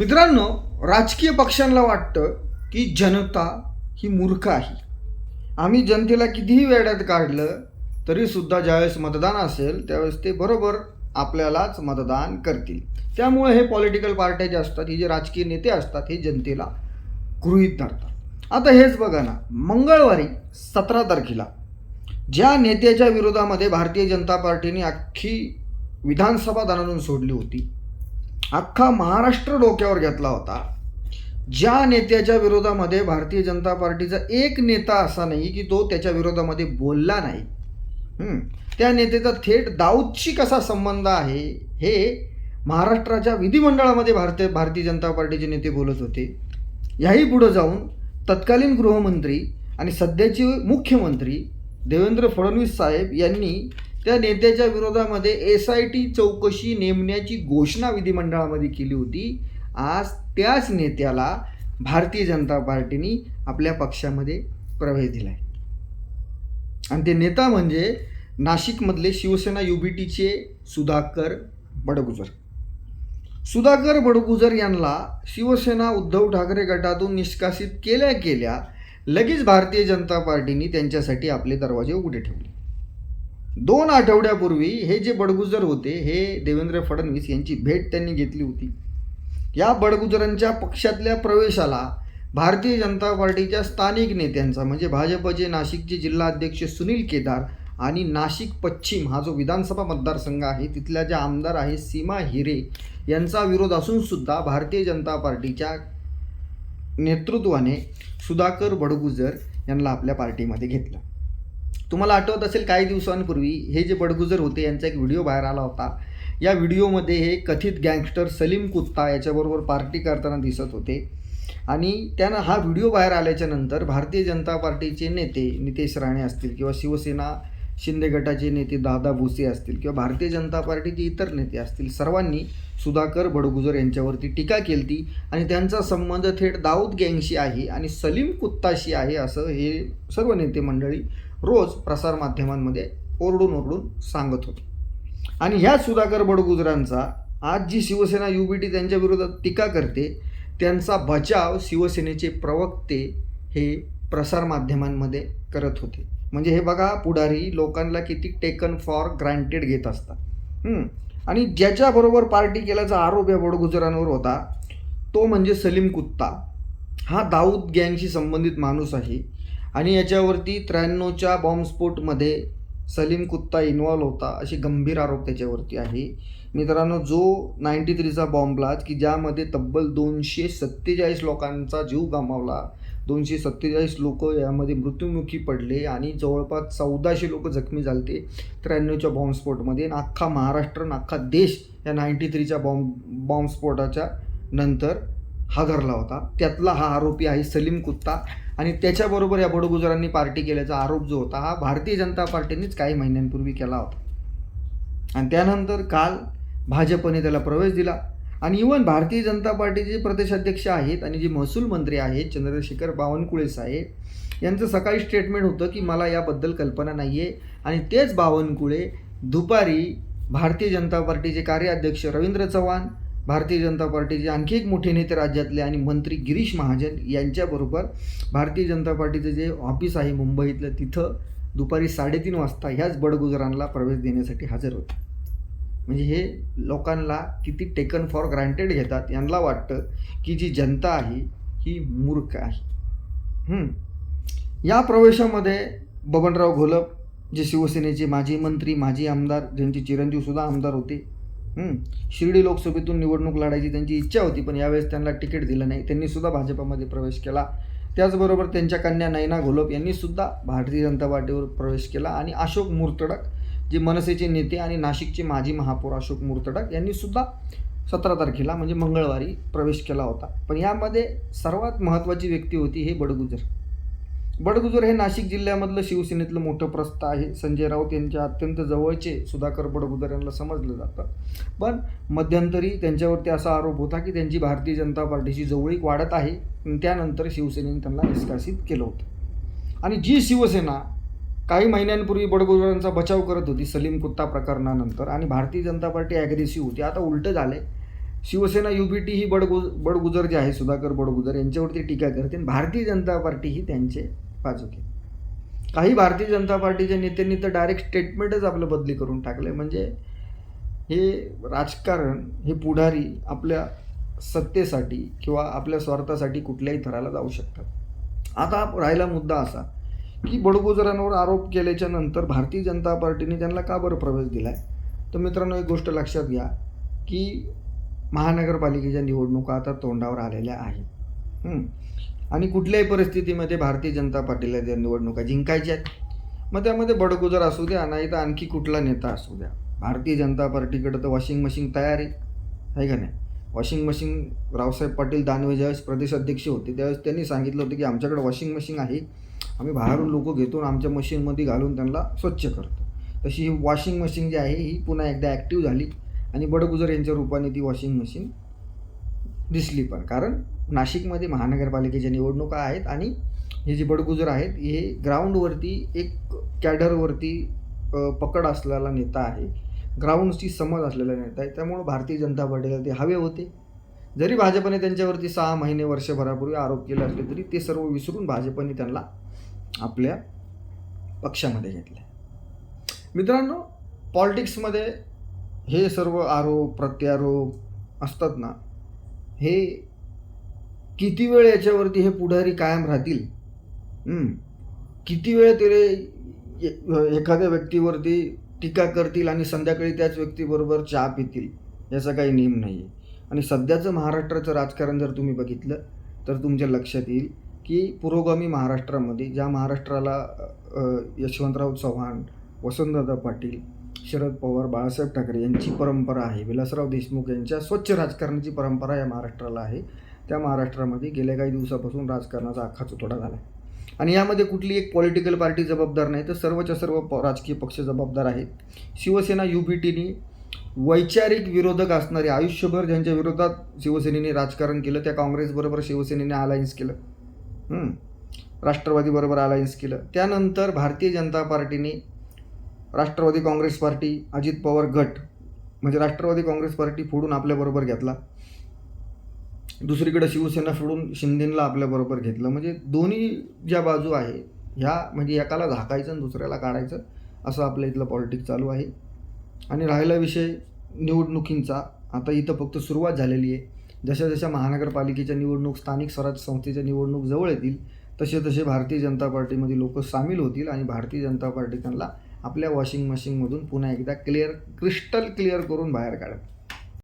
मित्रांनो राजकीय पक्षांना वाटतं की जनता ही मूर्ख आहे. आम्ही जनतेला कितीही वेड्यात काढलं तरीसुद्धा ज्यावेळेस मतदान असेल त्यावेळेस ते बरोबर आपल्यालाच मतदान करतील. त्यामुळे हे पॉलिटिकल पार्ट्या जे असतात हे जे राजकीय नेते असतात हे जनतेला गृहीत धरतात. आता हेच बघा ना मंगळवारी सतरा तारखेला ज्या नेत्याच्या विरोधामध्ये भारतीय जनता पार्टीने अख्खी विधानसभा दानावून सोडली होती अख्खा महाराष्ट्र डोक्यावर घेतला होता. ज्या नेत्याच्या विरोधामध्ये भारतीय जनता पार्टीचा एक नेता असा नाही की तो त्याच्या विरोधामध्ये बोलला नाही. त्या नेत्याचा थेट दाऊदशी कसा संबंध आहे हे महाराष्ट्राच्या विधिमंडळामध्ये भारतीय भारतीय जनता पार्टीचे नेते बोलत होते. याही पुढं जाऊन तत्कालीन गृहमंत्री आणि सध्याचे मुख्यमंत्री देवेंद्र फडणवीस साहेब यांनी त्या नेत्याच्या विरोधामध्ये एस आय टी चौकशी नेमण्याची घोषणा विधिमंडळामध्ये केली होती. आज त्याच नेत्याला भारतीय जनता पार्टीने आपल्या पक्षामध्ये प्रवेश दिला आहे आणि ते नेता म्हणजे नाशिकमधले शिवसेना यू बी टीचे सुधाकर बडगुजर. सुधाकर बडगुजर यांना शिवसेना उद्धव ठाकरे गटातून निष्कासित केल्या केल्या लगेच भारतीय जनता पार्टीने त्यांच्यासाठी आपले दरवाजे उघडे ठेवले. दोन आठवड्यापूर्वी हे जे बडगुजर होते हे देवेंद्र फडणवीस यांची भेट त्यांनी घेतली होती. या बडगुजरांच्या पक्षातल्या प्रवेशाला भारतीय जनता पार्टीच्या स्थानिक नेत्यांचा म्हणजे भाजपचे नाशिकचे जिल्हाध्यक्ष सुनील केदार आणि नाशिक पश्चिम हा जो विधानसभा मतदारसंघ आहे तिथल्या ज्या आमदार आहेत सीमा हिरे यांचा विरोध असूनसुद्धा भारतीय जनता पार्टीच्या नेतृत्वाने सुधाकर बडगुजर यांना आपल्या पार्टीमध्ये घेतलं. तुम्हाला आठवत असेल काही दिवसांपूर्वी हे जे बडगुजर होते यांचा एक व्हिडिओ बाहेर आला होता. या व्हिडिओमध्ये हे कथित गँगस्टर सलीम कुत्ता याच्याबरोबर पार्टी करताना दिसत होते. आणि त्यानं हा व्हिडिओ बाहेर आल्याच्यानंतर भारतीय जनता पार्टीचे नेते नितेश राणे असतील किंवा शिवसेना शिंदे गटाचे नेते दादा भुसे असतील किंवा भारतीय जनता पार्टीचे इतर नेते असतील सर्वांनी सुधाकर बडगुजर यांच्यावरती टीका केली आणि त्यांचा संबंध थेट दाऊद गँगशी आहे आणि सलीम कुत्ताशी आहे असं हे सर्व नेते मंडळी रोज प्रसारमाध्यमांमध्ये ओरडून ओरडून सांगत होते. आणि ह्या सुधाकर बडगुजरांचा आज जी शिवसेना यू बी टी त्यांच्या विरोधात टीका करते त्यांचा बचाव शिवसेनेचे प्रवक्ते हे प्रसारमाध्यमांमध्ये करत होते. म्हणजे हे बघा पुढारी लोकांना किती टेकन फॉर ग्रँटेड घेत असतात. आणि ज्याच्याबरोबर पार्टी केल्याचा आरोप या बडगुजरांवर होता तो म्हणजे सलीम कुत्ता. हा दाऊद गँगशी संबंधित माणूस आहे. आणि याच्यावरती त्र्याण्णवच्या बॉम्बस्फोटमध्ये सलीम कुत्ता इन्वॉल्व होता असे गंभीर आरोप त्याच्यावरती आहे. मित्रांनो जो नाईन्टी थ्रीचा बॉम्ब ब्लास्ट की ज्यामध्ये तब्बल दोनशे सत्तेचाळीस लोकांचा जीव गमावला दोनशे सत्तेचाळीस लोक यामध्ये मृत्युमुखी पडले आणि जवळपास चौदाशे लोक जखमी झाले त्र्याण्णवच्या बॉम्बस्फोटमध्ये आणि अख्खा महाराष्ट्र आणि अख्खा देश या नाईन्टी थ्रीच्या बॉम्ब बॉम्बस्फोटाच्या नंतर हा धरला होता. त्यातला हा आरोपी आहे सलीम कुत्ता. आणि त्याच्याबरोबर या बडगुजरांनी पार्टी केल्याचा आरोप जो होता हा भारतीय जनता पार्टीनेच काही महिन्यांपूर्वी केला होता. आणि त्यानंतर काल भाजपने त्याला प्रवेश दिला. आणि इवन भारतीय जनता पार्टीचे प्रदेशाध्यक्ष आहेत आणि जे महसूल मंत्री आहेत चंद्रशेखर बावनकुळे साहेब यांचं सकाळी स्टेटमेंट होतं की मला याबद्दल कल्पना नाही आहे आणि तेच बावनकुळे दुपारी भारतीय जनता पार्टीचे कार्याध्यक्ष रवींद्र चव्हाण भारतीय जनता पार्टीचे आणखी एक मोठे नेते राज्यातले आणि मंत्री गिरीश महाजन यांच्याबरोबर भारतीय जनता पार्टीचं जे ऑफिस आहे मुंबईतलं तिथं दुपारी साडेतीन वाजता ह्याच बडगुजरांना प्रवेश देण्यासाठी हजर होते. म्हणजे हे लोकांना किती टेकन फॉर ग्रांटेड घेतात यांना वाटतं की जी जनता आहे ही मूर्ख आहे. या प्रवेशामध्ये बबनराव घोलप जे शिवसेनेचे माजी मंत्री माजी आमदार ज्यांचे चिरंजीवसुद्धा आमदार होते शिर्डी लोकसभेतून निवडणूक लढायची त्यांची इच्छा होती पण यावेळेस त्यांना तिकीट दिलं नाही. त्यांनी सुद्धा भाजपमध्ये प्रवेश केला. त्याचबरोबर त्यांच्या कन्या नैना घोलप यांनी सुद्धा भारतीय जनता पार्टीवर प्रवेश केला. आणि अशोक मूर्तडक जे मनसेचे नेते आणि नाशिकचे माजी महापौर अशोक मूर्तडक यांनी सुद्धा सतरा तारखेला म्हणजे मंगळवारी प्रवेश केला होता. पण यामध्ये सर्वात महत्त्वाची व्यक्ती होती हे बडगुजर. बडगुजर हे नाशिक जिल्ह्यामधलं शिवसेनेतलं मोठं प्रस्थ आहे. संजय राऊत यांच्या अत्यंत जवळचे सुधाकर बडगुजर यांना समजलं जातं. पण मध्यंतरी त्यांच्यावरती असा आरोप होता की त्यांची भारतीय जनता पार्टीची जवळीक वाढत आहे. त्यानंतर शिवसेनेने त्यांना निष्कासित केलं होतं. आणि जी शिवसेना काही महिन्यांपूर्वी बडगुजरांचा बचाव करत होती सलीम कुत्ता प्रकरणानंतर आणि भारतीय जनता पार्टी ॲग्रेसिव्ह होती आता उलटं झालं शिवसेना युबीटी ही बडगु बडगुजर जे आहे सुधाकर बडगुजर यांच्यावरती टीका करते. आणि भारतीय जनता पार्टी ही त्यांचे बाजूके काही भारतीय जनता पार्टीच्या नेत्यांनी तर डायरेक्ट स्टेटमेंटच आपलं बदली करून टाकलं म्हणजे हे राजकारण हे पुढारी आपल्या सत्तेसाठी किंवा आपल्या स्वार्थासाठी कुठल्याही थराला जाऊ शकतात. आता राहिला मुद्दा असा की बडगुजरांवर आरोप केल्याच्यानंतर भारतीय जनता पार्टीने त्यांना का बरं प्रवेश दिला आहे तर मित्रांनो एक गोष्ट लक्षात घ्या की महानगरपालिकेच्या निवडणुका आता तोंडावर आलेल्या आहेत. आणि कुठल्याही परिस्थितीमध्ये भारतीय जनता पार्टीला त्या निवडणुका जिंकायच्या आहेत मग त्यामध्ये बडगुजर असू द्या नाही तर आणखी कुठला नेता असू द्या. भारतीय जनता पार्टीकडे तर वॉशिंग मशीन तयार आहे. आहे का नाही? वॉशिंग मशीन रावसाहेब पाटील दानवे ज्यावेळेस प्रदेश अध्यक्ष होते त्यावेळेस त्यांनी सांगितलं होतं की आमच्याकडे वॉशिंग मशीन आहे. आम्ही बाहेरून लोक घेतो आणि आमच्या मशीनमध्ये घालून त्यांना स्वच्छ करतो. तशी ही वॉशिंग मशीन जी आहे ही पुन्हा एकदा ॲक्टिव्ह झाली आणि बडगुजर यांच्या रूपाने ती वॉशिंग मशीन दिसली पण. कारण नाशिकमध्ये महानगरपालिकेच्या निवडणुका आहेत आणि हे जे बडगुजर आहेत हे ग्राउंडवरती एक कॅडरवरती पकड असलेला नेता आहे. ग्राउंडची समज असलेला नेता आहे. त्यामुळं भारतीय जनता पार्टीला ते हवे होते. जरी भाजपने त्यांच्यावरती सहा महिने वर्षभरापूर्वी आरोप केले असले तरी ते सर्व विसरून भाजपने त्यांना आपल्या पक्षामध्ये घेतलं मित्रांनो पॉलिटिक्समध्ये हे सर्व आरोप प्रत्यारोप असतात ना हे किती वेळ याच्यावरती हे पुढारी कायम राहतील? किती वेळ ते एखाद्या व्यक्तीवरती टीका करतील आणि संध्याकाळी त्याच व्यक्तीबरोबर चहा पितील याचा काही नियम नाही आहे आणि सध्याचं महाराष्ट्राचं राजकारण जर तुम्ही बघितलं तर तुमच्या लक्षात येईल की पुरोगामी महाराष्ट्रामध्ये ज्या महाराष्ट्राला यशवंतराव चव्हाण वसंतदादा पाटील शरद पवार बाळासाहेब ठाकरे यांची परंपरा आहे विलासराव देशमुख यांच्या स्वच्छ राजकारणाची परंपरा या महाराष्ट्राला आहे त्या महाराष्ट्रामध्ये गेल्या काही दिवसापासून राजकारणाचा आखा चुतोडा झाला आहे आणि यामध्ये कुठली एक पॉलिटिकल पार्टी जबाबदार नाही तर सर्वच्या सर्व राजकीय पक्ष जबाबदार आहेत. शिवसेना यू बी टीने वैचारिक विरोधक असणारे आयुष्यभर ज्यांच्या विरोधात शिवसेनेने राजकारण केलं त्या काँग्रेसबरोबर शिवसेनेने अलायन्स केलं. राष्ट्रवादीबरोबर अलायन्स केलं. त्यानंतर भारतीय जनता पार्टीने राष्ट्रवादी काँग्रेस पार्टी अजित पवार गट म्हणजे राष्ट्रवादी काँग्रेस पार्टी फोडून आपल्याबरोबर घेतला. दुसरीकडे शिवसेना फोडून शिंदेला आपल्याबरोबर घेतलं. म्हणजे दोन्ही ज्या बाजू आहे ह्या म्हणजे एकाला झाकायचं आणि दुसऱ्याला काढायचं असं आपल्या इथलं पॉलिटिक्स चालू आहे. आणि राहिला विषय निवडणुकींचा आता इथं फक्त सुरुवात झालेली आहे. जशा जशा महानगरपालिकेच्या निवडणूक स्थानिक स्वराज्य संस्थेच्या निवडणूक जवळ येतील तसे तसे भारतीय जनता पार्टीमध्ये लोक सामील होतील आणि भारतीय जनता पार्टी त्यांना आपल्या वॉशिंग मशीनमधून पुन्हा एकदा क्लिअर क्रिस्टल क्लिअर करून बाहेर काढेल.